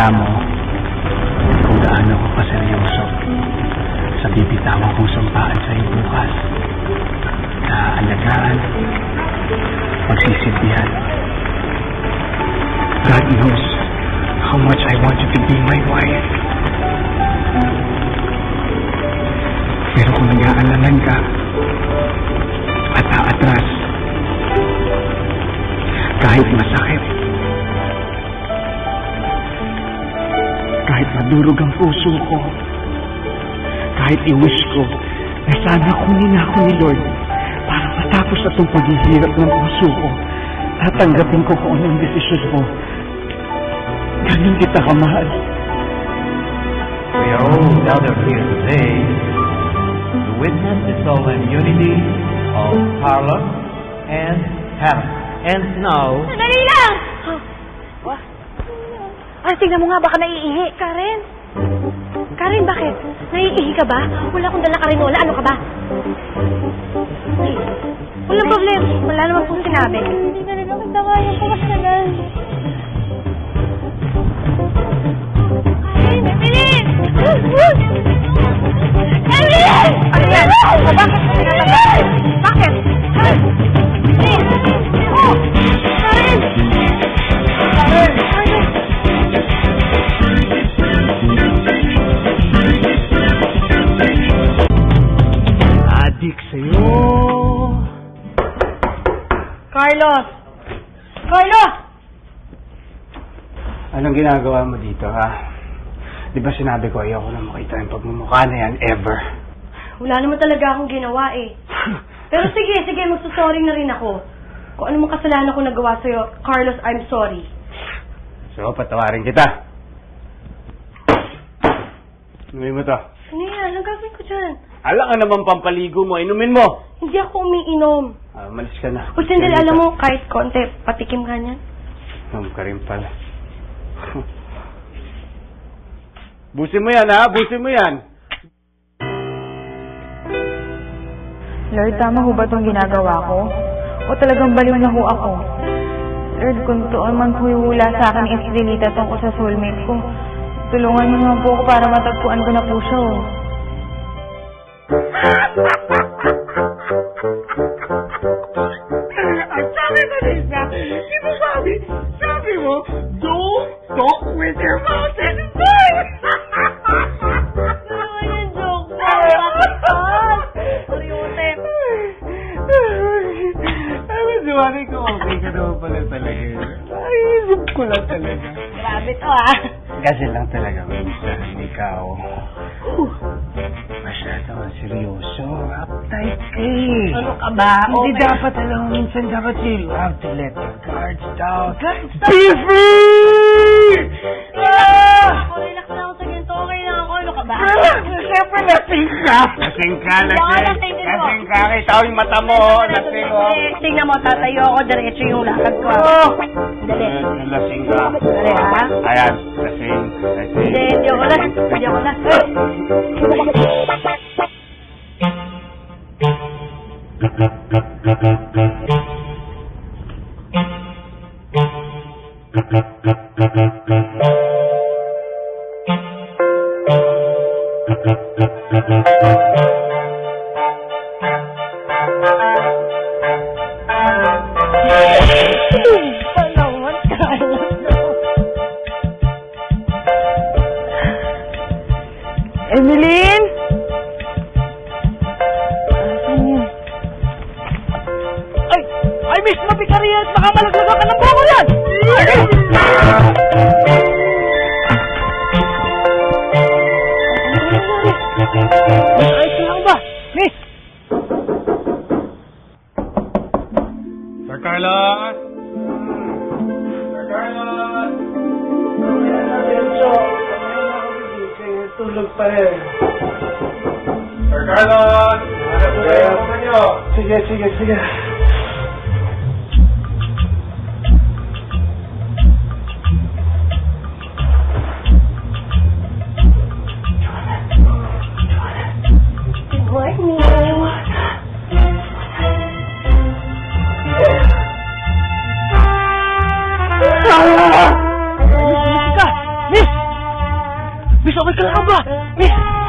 makita mo kung gaano ako kaseryoso sa bibitawang kong sampaan sa'yo bukas. Sa alagaan, pagsisilbihan. God knows how much I want you to be my wife. Pero kung nag-aalalan ka at aatras, kahit masakit, kahit madurog ang puso ko, kahit i-wish ko na sana kunin ako ni Lord para matapos na itong paghihirap ng puso ko, tatanggapin ko kung anong desisyon mo. Ganun kita kamahal. We are all gathered here today to witness the solemn unity of Carlos and Hannah. And now, Sandali lang! Tingnan mo nga, baka naiihi. Karen? Karen, bakit? Naiihi ka ba? Wala akong dala karinola. Ano ka ba? Ay, walang problem. Wala naman pong sinabi. Hindi talaga magdaka yung pamakasagal. Sa'yo. Carlos! Carlos! Anong ginagawa mo dito, ha? Di ba sinabi ko ayoko na makita yung pagmumukha na yan ever? Wala naman talaga akong ginawa eh. Pero sige, sige, magsasorry na rin ako. Kung ano mang kasalanan ko nagawa sa'yo, Carlos, I'm sorry. So, patawarin kita. Inumin mo to. Ano yan? Anong gagawin ko dyan? Alam ka naman pampaligo mo, inumin mo. Hindi ako umiinom. Ah, malis ka na. O sandali, alam mo, kahit konti, patikim ka niyan. Inom ka rin pala. Busin mo yan, ha? Busin mo yan. Lord, tama ho ba itong ginagawa ko? O talagang baliw na ho ako? Lord, kung totoo man po hula sa akin ni Estelita tungkol sa soulmate ko, tulungan niyo naman po ako para matagpuan ko na po siya. oh. Ang sabi ko rin na, di mo sabi, sabi mo, don't talk with your mouth and voice! Yung joke mo? Nakakataas! Seryote. Ay, masuwari ko okay ka naman pala talaga. Ay, isip ko lang talaga. Grabe to ah. Kasi lang talaga minsan ikaw. Seryoso. Uptight ka eh. Ano ka ba? Hindi Okay. dapat alam mo, minsan dapat you have to let your guards down. Be free! Ah! Ako, relax na ako sa ganito. Okay na ako. Ano ka ba? Siyempre lasing ka. Lasing ka, lasing. lasing. Lasing ka. Ko yung mata mo. oh. Lasing oh. Eh, Tingnan mo, tatayo ako. Diretso yung lakad ko. ah. Oh. Dali. Eh, Lasing ka. Dali, ha? Ayan, lasing. Lasing. Hindi, hindi ako na. Hindi ako na. Ooh. Baka malaglaga ka ng bango yan! Ay, kailangan ba? Miss! Sir Carlos! Sir Carlos! Tulog pa rin. Sir Carlos! Ano po? Sige, sige, sige. Miss, okay ka lang ba? Miss!